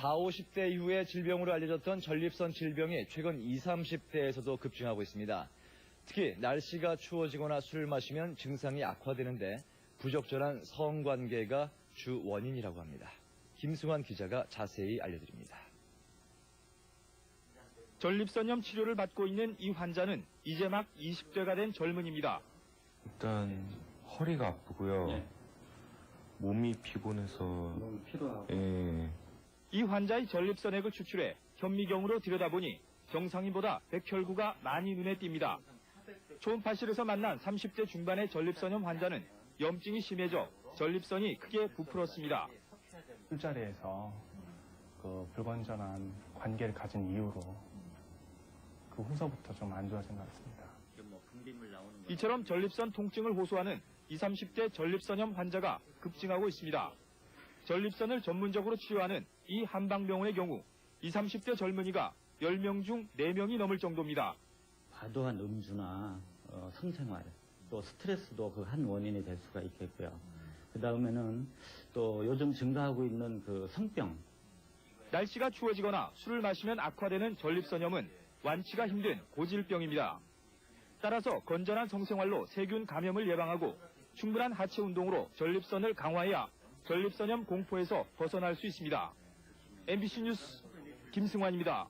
4, 50대 이후에 질병으로 알려졌던 전립선 질병이 최근 20, 30대에서도 급증하고 있습니다. 특히 날씨가 추워지거나 술을 마시면 증상이 악화되는데 부적절한 성관계가 주 원인이라고 합니다. 김승환 기자가 자세히 알려드립니다. 전립선염 치료를 받고 있는 이 환자는 이제 막 20대가 된 젊은입니다. 일단 허리가 아프고요. 예. 몸이 피곤해서 너무 피로하고 예. 이 환자의 전립선액을 추출해 현미경으로 들여다보니 정상인보다 백혈구가 많이 눈에 띕니다. 초음파실에서 만난 30대 중반의 전립선염 환자는 염증이 심해져 전립선이 크게 부풀었습니다. 술자리에서 그 불건전한 관계를 가진 이후로 그 후서부터 좀 안 좋아진 것 같습니다. 이처럼 전립선 통증을 호소하는 20, 30대 전립선염 환자가 급증하고 있습니다. 전립선을 전문적으로 치료하는 이 한방병원의 경우 20, 30대 젊은이가 10명 중 4명이 넘을 정도입니다. 과도한 음주나 어, 성생활 또 스트레스도 그 한 원인이 될 수가 있겠고요. 그 다음에는 또 요즘 증가하고 있는 그 성병 날씨가 추워지거나 술을 마시면 악화되는 전립선염은 완치가 힘든 고질병입니다. 따라서 건전한 성생활로 세균 감염을 예방하고 충분한 하체 운동으로 전립선을 강화해야 전립선염 공포에서 벗어날 수 있습니다. MBC 뉴스 김승환입니다.